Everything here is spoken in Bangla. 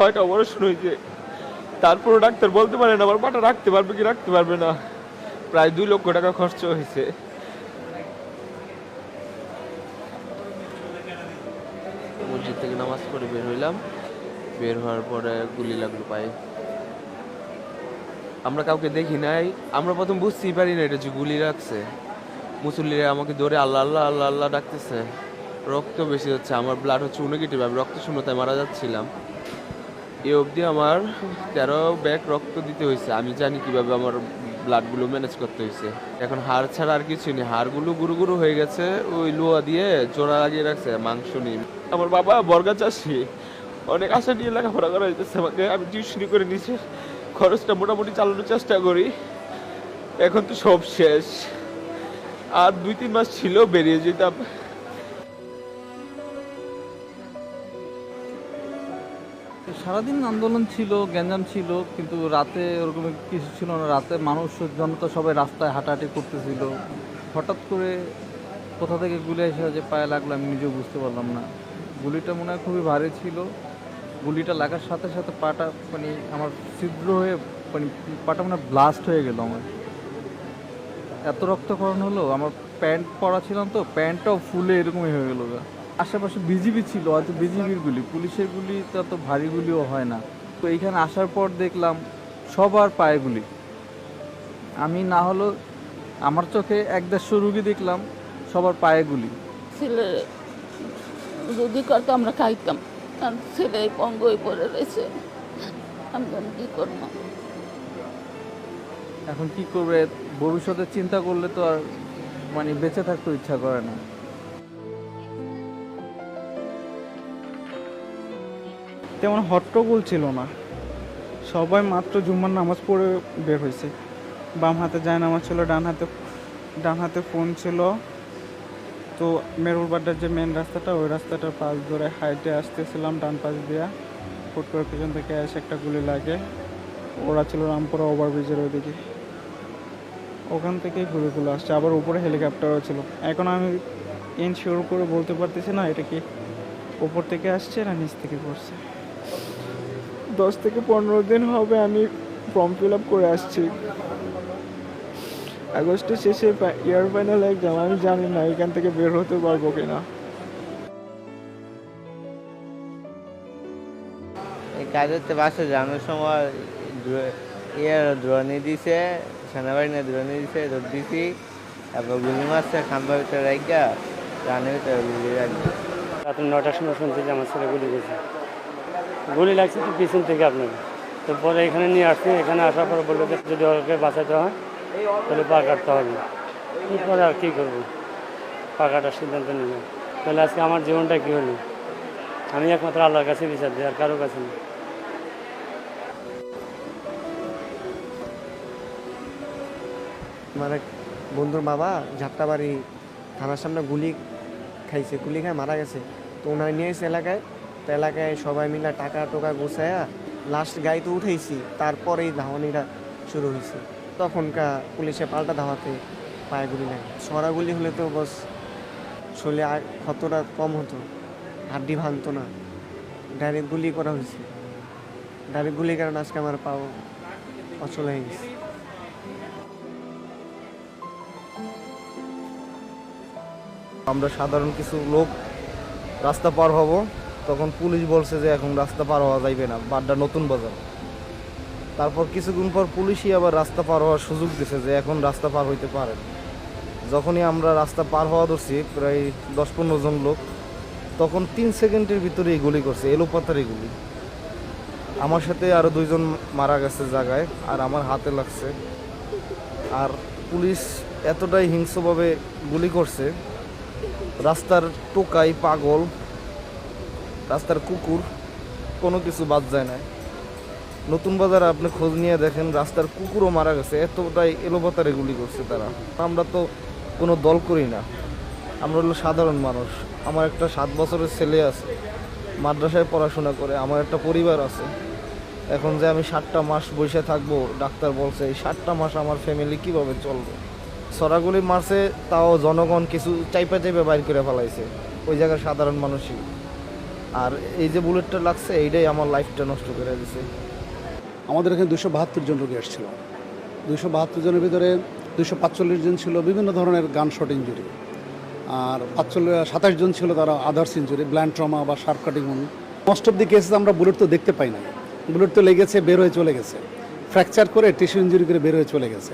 ছয়টা অপারেশন হয়েছে। তারপরে ডাক্তার বলতে পারে না আমার পাটা রাখতে পারবে কি রাখতে পারবে না। প্রায় দুই লক্ষ টাকা খরচ হয়েছে। মসজিদ থেকে নামাজ পড়ে বের হইলাম। বের হওয়ার পরে গুলি লাগল পায়ে। আমরা কাউকে দেখি নাই। আমরা প্রথম বুঝতেই পারি না এটা যে গুলি রাখছে মুসল্লিরা আমাকে ধরে আল্লাহ আল্লাহ আল্লাহ আল্লাহ ডাকতেছে। রক্ত বেশি হচ্ছে, আমার ব্লাড হচ্ছে নেগেটিভ আমি রক্ত শূন্যতায় মারা যাচ্ছিলাম। এ অবধি আমার তেরো ব্যাগ রক্ত দিতে হয়েছে। আমি জানি কীভাবে আমার ব্লাডগুলো ম্যানেজ করতে হয়েছে। এখন হাড় ছাড়া আর কিছু নেই। হাড়গুলো গুরু গুরু হয়ে গেছে, ওই লোয়া দিয়ে জোড়া লাগিয়ে রাখছে, মাংস নিয়ে। আমার বাবা বর্গা চাষি। অনেক আশা নিয়ে লেখাপড়া করা হইতেছে আমাকে। আমি টিউশনি করে নিচে খরচটা মোটামুটি চালানোর চেষ্টা করি। এখন তো সব শেষ। আর দুই তিন মাস ছিল, বেরিয়ে যেতাম। সারাদিন আন্দোলন ছিল, গ্যাঞ্জাম ছিল, কিন্তু রাতে ওরকম কিছু ছিল না। রাতে মানুষ, জনতা সবাই রাস্তায় হাঁটাহাঁটি করতেছিল। হঠাৎ করে কোথা থেকে গুলি এসে যে পায়ে লাগল আমি নিজেও বুঝতে পারলাম না। গুলিটা মনে হয় খুবই ভারী ছিল। গুলিটা লাগার সাথে সাথে পাটা মানে আমার ছিদ্র হয়ে মানে পাটা মানে ব্লাস্ট হয়ে গেল আমার। এত রক্তকরণ হলো, আমার প্যান্ট পরা ছিলাম তো, প্যান্টটাও ফুলে এরকমই হয়ে গেলো গা। আশেপাশে বিজিবি ছিল হয়তো বিজিবির গুলি। পুলিশের গুলি তো এত ভারী গুলিও হয় না। তো এইখানে আসার পর দেখলাম সবার পায়ে গুলি। আমি না হলো আমার চোখে এক দেড়শো রুগী দেখলাম সবার পায়ে গুলি। ছেলে যদি করতো আমরা খাইতাম। আর ছেলে পঙ্গই পড়ে রয়েছে। কি করব? এখন কি করবে? ভবিষ্যতে চিন্তা করলে তো আর মানে বেঁচে থাকতে ইচ্ছা করে না। তেমন হট্টগোল ছিল না। সবাই মাত্র জুম্মার নামাজ পড়ে বের হয়েছে। বাম হাতে যায় নামাজ ছিল, ডান হাতে ডান হাতে ফোন ছিল। তো মেরুরবাড্ডার যে মেন রাস্তাটা, ওই রাস্তাটার পাশ ধরে হাইটে আসতেছিলাম, ডান পাশ দিয়া। ফুট করে পিছন থেকে এসে একটা গুলি লাগে। ওরা ছিল রামপুরা ওভারব্রিজের ওইদিকে। ওখান থেকেই গুলিগুলো আসছে। আবার উপরে হেলিকপ্টারও ছিল। এখন আমি ইনশিওর করে বলতে পারতেছি না, এটা কি উপর থেকে আসছে না নিচ থেকে পড়ছে? দশ থেকে পনেরো দিন হবে আমি ফর্ম ফিল আপ করে আসছি। আগস্টের শেষে ইয়ার ফাইনাল এক্সাম আমি জানি না এখান থেকে বের হতে পারব কিনা। এই কাজের বাসে যাওয়ানোর সময় ইয়ে দ্রোণী দিছে সেনাবাহিনী দ্রোণী দিছে রোদ দিছি তারপর গুলি মারছে খাম্বার ভিতরে রাখা রানের ভিতরে গুলি রাখবে রাত নটার সময় শুনছি যে আমার ছেলে গুলি গেছে গুলি লাগছে তো পিছন থেকে আপনাকে। তো পরে এখানে নিয়ে আসছি, এখানে আসার পর বলল যে যদি ওকে বাঁচাতে হয়, তাহলে পা কাটতে হবে। এরপরে আর কী করব? পা কাটার সিদ্ধান্ত নিলাম। তাহলে আজকে আমার জীবনটা কী হলো? আমি একমাত্র আল্লাহর কাছে বিচার দিই, আর কারও কাছে না। এক বন্ধুর বাবা ঝাপটাবাড়ি থানার সামনে গুলি খাইছে, গুলি খায় মারা গেছে। তো ওনার নিয়ে এসে এলাকায় এলাকায় সবাই মিলে টাকা টোকা গুছায়া লাস্ট গাড়িতে উঠেছি তারপরেই ধাওয়ানিটা শুরু হয়েছে তখনকার পুলিশে পাল্টা ধাওয়াতে পায়ে গুলি লাগে। সরা গুলি হলে তো বস শরীরে ক্ষতটা কম হতো, হাড্ডি ভাঙতো না। ডাইরেক্ট গুলি করা হয়েছে ডাইরেক্ট গুলি কারণ আজকে আমার পাও অচল হয়ে গেছে। আমরা সাধারণ কিছু লোক রাস্তা পার হব। তখন পুলিশ বলছে যে এখন রাস্তা পার হওয়া যাইবে না, বাড্ডা নতুন বাজার। তারপর কিছুক্ষণ পর পুলিশই আবার রাস্তা পার হওয়ার সুযোগ দিছে যে এখন রাস্তা পার হইতে পারে যখনই আমরা রাস্তা পার হওয়া ধরছি, প্রায় দশ পনেরো জন লোক, তখন তিন সেকেন্ডের ভিতরেই গুলি করছে এলোপাতারি গুলি। আমার সাথে আরও দুইজন মারা গেছে জায়গায়, আর আমার হাতে লাগছে। আর পুলিশ এতটাই হিংস্রভাবে গুলি করছে, রাস্তার টোকাই পাগল রাস্তার কুকুর, কোনো কিছু বাদ যায় না নতুন বাজারে আপনি খোঁজ নিয়ে দেখেন রাস্তার কুকুরও মারা গেছে, এতটাই এলোপাতারে গুলি করছে তারা। আমরা তো কোনো দল করি না। আমরা হলো সাধারণ মানুষ। আমার একটা সাত বছরের ছেলে আছে, মাদ্রাসায় পড়াশোনা করে, আমার একটা পরিবার আছে। এখন যে আমি সাতটা মাস বসে থাকব, ডাক্তার বলছে, এই সাতটা মাস আমার ফ্যামিলি কীভাবে চলবে? সরাগুলি মারছে, তাও জনগণ কিছু চাইপা চাইপা বাইর করে ফেলাইছে। ওই জায়গার সাধারণ মানুষই। আর এই যে বুলেটটা লাগছে, এইটাই আমার লাইফটা নষ্ট করে দিছে। আমাদের এখানে দুশো বাহাত্তর জন রোগী আসছিল। দুশো বাহাত্তর জনের ভিতরে দুশো পাঁচচল্লিশ জন ছিল বিভিন্ন ধরনের গান শট ইঞ্জুরি আর পাঁচচল্লিশ, সাতাশ জন ছিল তারা আদার্স ইঞ্জুরি ব্ল্যান্ড ট্রমা বা sharp cutting most of the cases আমরা বুলেট তো দেখতে পাই না বুলেট তো লেগেছে, বের হয়ে চলে গেছে। ফ্র্যাকচার করে টিস্যু ইঞ্জুরি করে বের হয়ে চলে গেছে।